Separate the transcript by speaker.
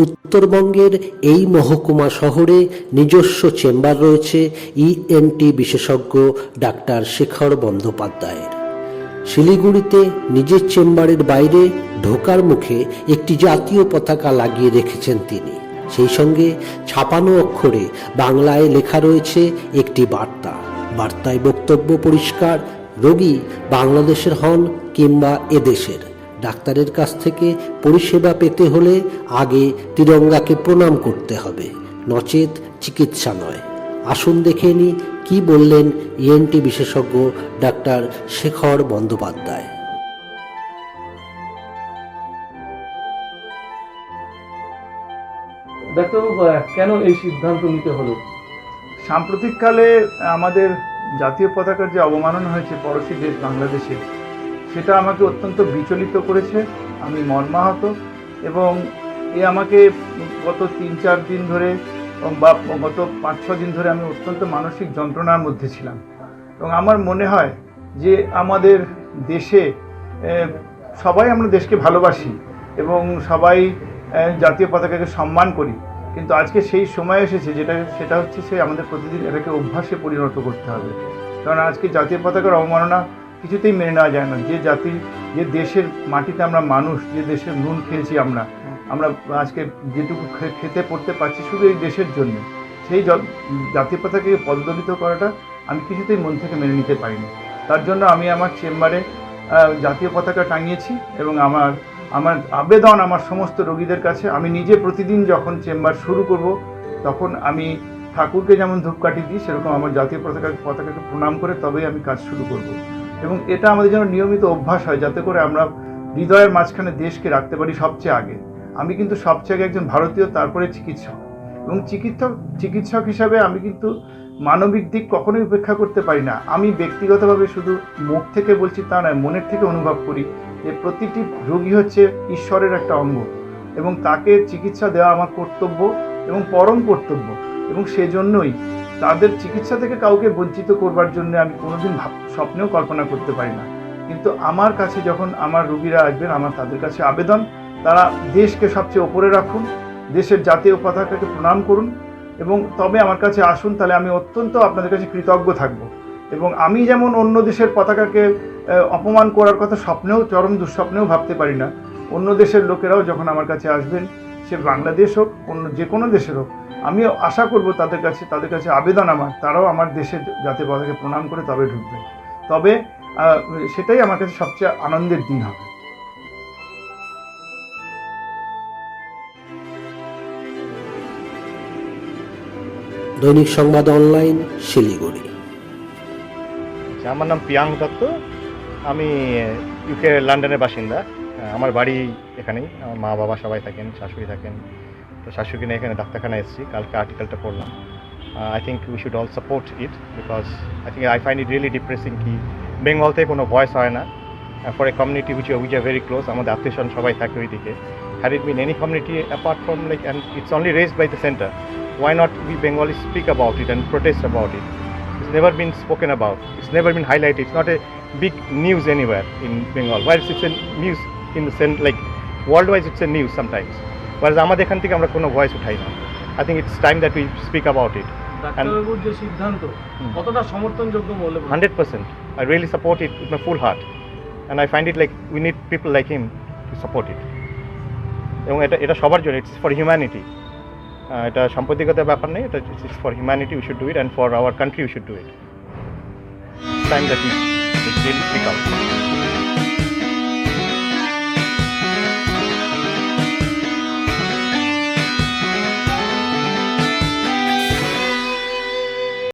Speaker 1: উত্তরবঙ্গের এই মহকুমা শহরে নিজস্ব চেম্বার রয়েছে ইএনটি বিশেষজ্ঞ ডাক্তার শেখর বন্দ্যোপাধ্যায়ের। শিলিগুড়িতে নিজের চেম্বারের বাইরে ঢোকার মুখে একটি জাতীয় পতাকা লাগিয়ে রেখেছেন তিনি। সেই সঙ্গে ছাপানো অক্ষরে বাংলায় লেখা রয়েছে একটি বার্তা। বার্তায় বক্তব্য পরিষ্কার, রোগী বাংলাদেশের হন কিংবা এদেশের। ডাক্তারের কাছ থেকে পরিষেবা পেতে হলে আগে তিরঙ্গাকে প্রণাম করতে হবে। নচেত চিকিৎসা নয়। আসুন দেখে নি কি বললেন ইএনটি বিশেষজ্ঞ ডাক্তার শেখর বন্দ্যোপাধ্যায়।
Speaker 2: ডাক্তারবাবু কেন এই সিদ্ধান্ত নিতে হলো?
Speaker 3: সাম্প্রতিককালে আমাদের জাতীয় পতাকার যে অবমাননা হয়েছে পড়োশী দেশ বাংলাদেশে সেটা আমাকে অত্যন্ত বিচলিত করেছে। আমি মর্মাহত এবং এ আমাকে গত তিন চার দিন ধরে বা গত পাঁচ ছ দিন ধরে আমি অত্যন্ত মানসিক যন্ত্রণার মধ্যে ছিলাম। এবং আমার মনে হয় যে আমাদের দেশে সবাই আমরা দেশকে ভালোবাসি এবং সবাই জাতীয় পতাকাকে সম্মান করি। কিন্তু আজকে সেই সময় এসেছে যেটা, সেটা হচ্ছে সে আমাদের প্রতিদিন এটাকে অভ্যাসে পরিণত করতে হবে। কারণ আজকে জাতীয় পতাকার অবমাননা কিছুতেই মেনে নেওয়া যায় না। যে জাতির যে দেশের মাটিতে আমরা মানুষ, যে দেশের নুন খেয়েছি আমরা আমরা আজকে যেটুকু খেতে পড়তে পারছি শুধু এই দেশের জন্য। সেই জাতীয় পতাকাকে পদদলিত করাটা আমি কিছুতেই মন থেকে মেনে নিতে পারিনি। তার জন্য আমি আমার চেম্বারে জাতীয় পতাকা টাঙিয়েছি এবং আমার আমার আবেদন আমার সমস্ত রোগীদের কাছে। আমি নিজে প্রতিদিন যখন চেম্বার শুরু করব, তখন আমি ঠাকুরকে যেমন ধূপকাঠি দিই, সেরকম আমার জাতীয় পতাকা, পতাকাকে প্রণাম করে তবেই আমি কাজ শুরু করব। এবং এটা আমাদের যেন নিয়মিত অভ্যাস হয় যাতে করে আমরা হৃদয়ের মাঝখানে দেশকে রাখতে পারি সবচেয়ে আগে। আমি কিন্তু সবচেয়ে আগে একজন ভারতীয়, তারপরে চিকিৎসক। এবং চিকিৎসক চিকিৎসক হিসাবে আমি কিন্তু মানবিক দিক কখনোই উপেক্ষা করতে পারি না। আমি ব্যক্তিগতভাবে শুধু মুখ থেকে বলছি তা নয়, মনের থেকে অনুভব করি যে প্রতিটি রোগী হচ্ছে ঈশ্বরের একটা অঙ্গ। এবং তাকে চিকিৎসা দেওয়া আমার কর্তব্য এবং পরম কর্তব্য। এবং সেজন্যই তাদের চিকিৎসা থেকে কাউকে বঞ্চিত করবার জন্য আমি কোনোদিন ভাব স্বপ্নেও কল্পনা করতে পারি না। কিন্তু আমার কাছে যখন আমার রুগীরা আসবেন, আমার তাদের কাছে আবেদন, তারা দেশকে সবচেয়ে ওপরে রাখুন, দেশের জাতীয় পতাকাকে প্রণাম করুন এবং তবে আমার কাছে আসুন, তাহলে আমি অত্যন্ত আপনাদের কাছে কৃতজ্ঞ থাকব। এবং আমি যেমন অন্য দেশের পতাকাকে অপমান করার কথা স্বপ্নেও, চরম দুঃস্বপ্নেও ভাবতে পারি না, অন্য দেশের লোকেরাও যখন আমার কাছে আসবেন সে বাংলাদেশ হোক অন্য যে কোনো দেশের হোক আমি আশা করব তাদের কাছে তাদের কাছে আবেদন আমার তারাও আমার দেশের জাতীয় পতাকাকে প্রণাম করে তবে ঢুকবে। তবে সেটাই আমার কাছে সবচেয়ে আনন্দের দিন হবে।
Speaker 1: দৈনিক সংবাদ অনলাইন শিলিগুড়ি।
Speaker 4: আচ্ছা, আমার নাম প্রিয়াঙ্ক দত্ত। আমি ইউকে লন্ডনের বাসিন্দা। আমার বাড়ি এখানেই আমার মা, বাবা সবাই থাকেন, শাশুড়ি থাকেন তো শাশুড়ি নিয়ে এখানে ডাক্তারখানায় এসেছি কালকে আর্টিকেলটা পড়লাম I think we should all support it because I think I find it really depressing কি বেঙ্গল থেকে কোনো ভয়েস হয় না for a community which which are very close আমাদের আত্মীয় সবাই থাকে ওইদিকে had it been any community apart from like and it's only raised by the centre why not we Bengali speak about it and protest about it? It's never been spoken about. It's never been highlighted. It's not a big news anywhere in Bengal. Whereas it's a news in the sense like worldwide it's a news sometimes. Whereas আমাদের এখান থেকে আমরা কোনো voice উঠাই না I think it's time that we speak about it.
Speaker 2: ডাক্তারবাবুর যে সিদ্ধান্ত কতটা সমর্থনযোগ্য বলে মনে হয়?
Speaker 4: Hundred percent. I really support it with my full heart. And I find it like we need people like him to support it. এবং এটা এটা সবার জন্য ইটস ফর হিউম্যানিটি এটা সাম্প্রতিকতার ব্যাপার নেই এটা it's for humanity we should do it and for our country we should do it time that we really speak out